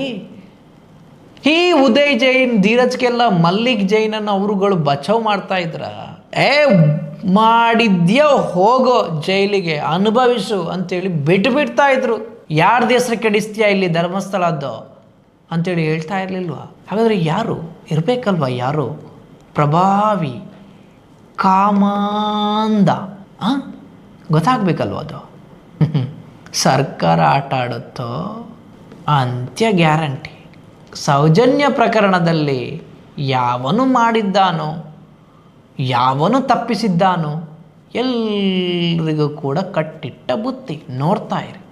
ಈ ಉದಯ್ ಜೈನ್, ಧೀರಜ್ಗೆಲ್ಲ ಮಲ್ಲಿಕ್ ಜೈನನ್ನು ಅವರುಗಳು ಬಚಾವ್ ಮಾಡ್ತಾ ಇದ್ರ? ಏ ಮಾಡಿದ್ಯೋ ಹೋಗೋ ಜೈಲಿಗೆ ಅನುಭವಿಸು ಅಂತೇಳಿ ಬಿಟ್ಟು ಬಿಡ್ತಾ ಇದ್ರು. ಯಾರ್ದು ಹೆಸರು ಕೆಡಿಸ್ತೀಯಾ ಇಲ್ಲಿ ಧರ್ಮಸ್ಥಳದ್ದು? ಅಂತೇಳಿ ಹೇಳ್ತಾ ಇರಲಿಲ್ವ? ಹಾಗಾದರೆ ಯಾರು? ಇರಬೇಕಲ್ವ ಯಾರು? ಪ್ರಭಾವಿ ಕಾಮಾಂದ ಗೊತ್ತಾಗಬೇಕಲ್ವ ಅದು? ಸರ್ಕಾರ ಆಟ ಆಡುತ್ತೋ? ಅಂತ್ಯ ಗ್ಯಾರಂಟಿ. ಸೌಜನ್ಯ ಪ್ರಕರಣದಲ್ಲಿ ಯಾವನು ಮಾಡಿದ್ದಾನೋ? ಯಾವನು ತಪ್ಪಿಸಿದ್ದಾನೋ ಎಲ್ಲರಿಗೂ ಕೂಡ ಕಟ್ಟಿಟ್ಟ ಬುತ್ತಿ ನೋಡ್ತಾ ಇರಿ.